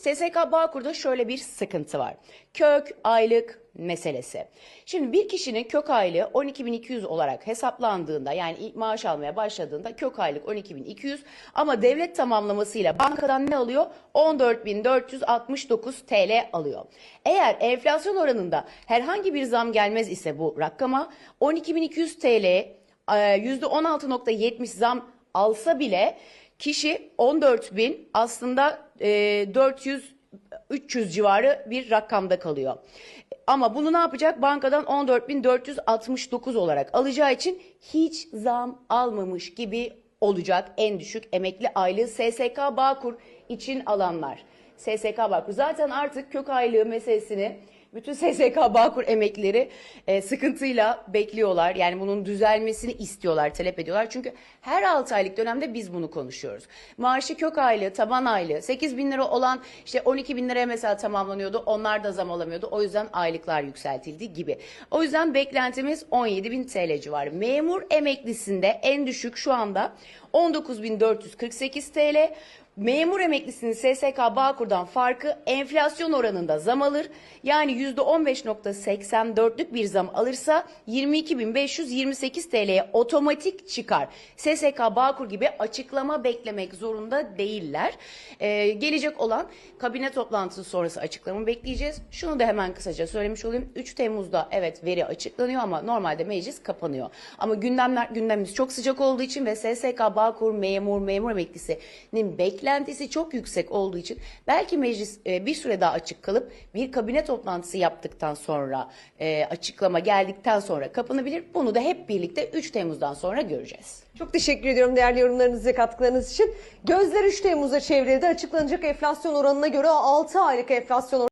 SSK Bağkur'da şöyle bir sıkıntı var. Kök aylık meselesi. Şimdi bir kişinin kök aylığı 12.200 olarak hesaplandığında yani ilk maaş almaya başladığında kök aylık 12.200 ama devlet tamamlamasıyla bankadan ne alıyor? 14.469 TL alıyor. Eğer enflasyon oranında herhangi bir zam gelmez ise bu rakama 12.200 TL e, %16.70 zam alsa bile kişi 14 bin aslında e, 400 300 civarı bir rakamda kalıyor. Ama bunu ne yapacak? Bankadan 14.469 olarak alacağı için hiç zam almamış gibi olacak en düşük emekli aylığı SSK Bağkur için alanlar. SSK Bağkur zaten artık kök aylığı meselesini bütün SSK Bağkur emeklileri e, sıkıntıyla bekliyorlar. Yani bunun düzelmesini istiyorlar, talep ediyorlar. Çünkü her 6 aylık dönemde biz bunu konuşuyoruz. Maaşı kök aylığı, taban aylığı 8 bin lira olan işte 12 bin liraya mesela tamamlanıyordu. Onlar da zam alamıyordu. O yüzden aylıklar yükseltildi gibi. O yüzden beklentimiz 17 bin TL civarı. Memur emeklisinde en düşük şu anda 19.448 TL. Memur emeklisinin SSK Bağkur'dan farkı enflasyon oranında zam alır. Yani %15.84'lük bir zam alırsa 22.528 TL'ye otomatik çıkar. SSK Bağkur gibi açıklama beklemek zorunda değiller. Ee, gelecek olan kabine toplantısı sonrası açıklama bekleyeceğiz. Şunu da hemen kısaca söylemiş olayım. 3 Temmuz'da evet veri açıklanıyor ama normalde meclis kapanıyor. Ama gündemler gündemimiz çok sıcak olduğu için ve SSK Bağkur memur memur emeklisinin beklentisi çok yüksek olduğu için belki meclis e, bir süre daha açık kalıp bir kabine toplantısı yaptıktan sonra e, açıklama geldikten sonra kapanabilir. Bunu da hep birlikte 3 Temmuz'dan sonra göreceğiz. Çok teşekkür ediyorum değerli yorumlarınız ve katkılarınız için. Gözler 3 Temmuz'a çevrildi. Açıklanacak enflasyon oranına göre 6 aylık enflasyon oranı